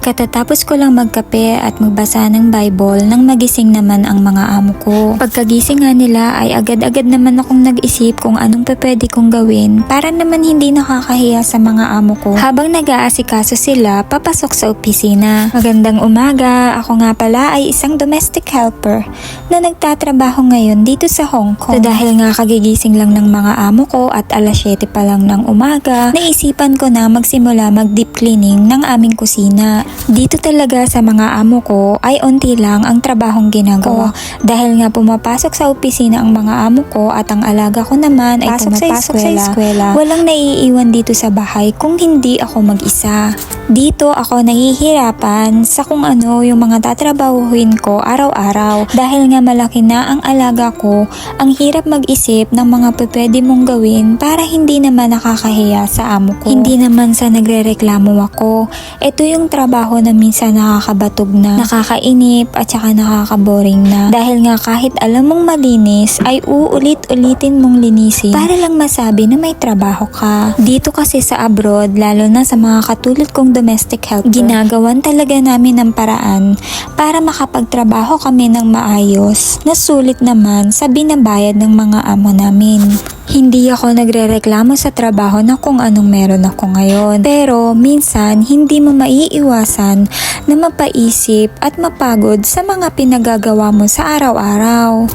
Katatapos ko lang magkape at magbasa ng Bible nang magising naman ang mga amo ko. Pagkagising nga nila ay agad-agad naman akong nag-isip kung anong pwede kong gawin para naman hindi nakakahiya sa mga amo ko. Habang nag-aasikaso sila, papasok sa opisina. Magandang umaga, ako nga pala ay isang domestic helper na nagtatrabaho ngayon dito sa Hong Kong. So dahil nga kagigising lang ng mga amo ko at alas 7 pa lang ng umaga, naisipan ko na magsimula mag-deep cleaning ng aming kusina. Dito talaga sa mga amo ko ay unti lang ang trabahong ginagawa. Dahil nga pumapasok sa opisina ang mga amo ko at ang alaga ko naman ay Pasok sa pumapasok eskwela. sa eskwela. Walang naiiwan dito sa bahay kung hindi ako mag-isa. Dito ako nahihirapan sa kung ano yung mga tatrabahuhin ko araw-araw. Dahil nga malaki na ang alaga ko, ang hirap mag-isip ng mga pwede mong gawin para hindi naman nakakahiya sa amo ko. Hindi naman sa nagrereklamo ako. Ito yung trabaho na minsan nakakabatog na, nakakainip at saka nakakaboring na. Dahil nga kahit alam mong malinis ay uulit-ulitin mong linisin para lang masabi na may trabaho ka. Dito kasi sa abroad, lalo na sa mga katulad kong domestic helper, ginagawan talaga namin ng paraan para makapagtrabaho kami ng maayos na sulit naman sa binabayad ng mga amo namin. Hindi ako nagrereklamo sa trabaho na kung anong meron ako ngayon. Pero minsan, hindi mo maiiwasan na mapaisip at mapagod sa mga pinagagawa mo sa araw-araw.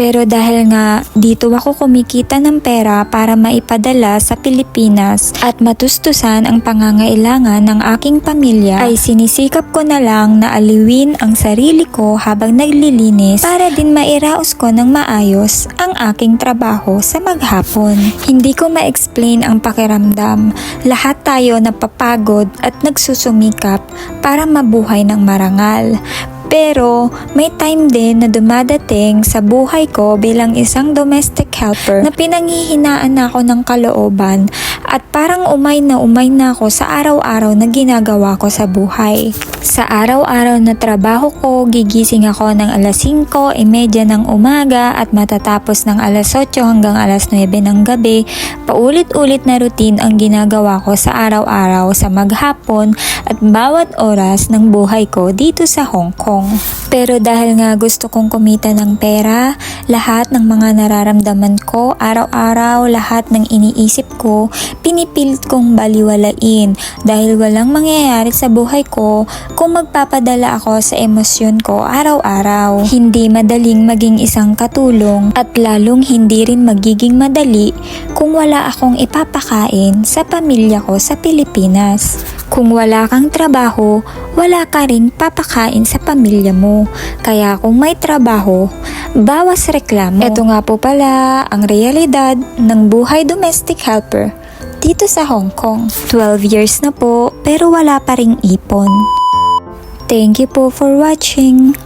Pero dahil nga dito ako kumikita ng pera para maipadala sa Pilipinas at matustusan ang pangangailangan ng aking pamilya, ay sinisikap ko na lang na aliwin ang sarili ko habang naglilinis para din mairaos ko ng maayos ang aking trabaho sa maghapon. Hindi ko ma-explain ang pakiramdam. Lahat tayo napapagod at nagsusumikap para mabuhay ng marangal. Pero may time din na dumadating sa buhay ko bilang isang domestic helper na pinanghihinaan na ako ng kalooban at parang umay na umay na ako sa araw-araw na ginagawa ko sa buhay. Sa araw-araw na trabaho ko, gigising ako ng alas 5, imedya ng umaga at matatapos ng alas 8 hanggang alas 9 ng gabi. Paulit-ulit na routine ang ginagawa ko sa araw-araw sa maghapon at bawat oras ng buhay ko dito sa Hong Kong. Pero dahil nga gusto kong kumita ng pera, lahat ng mga nararamdaman ko araw-araw, lahat ng iniisip ko, pinipilit kong baliwalain dahil walang mangyayari sa buhay ko kung magpapadala ako sa emosyon ko araw-araw. Hindi madaling maging isang katulong at lalong hindi rin magiging madali kung wala akong ipapakain sa pamilya ko sa Pilipinas. Kung wala kang trabaho, wala ka rin papakain sa pamilya mo. Kaya kung may trabaho, bawas reklamo. Ito nga po pala ang realidad ng buhay domestic helper dito sa Hong Kong. 12 years na po pero wala pa ring ipon. Thank you po for watching.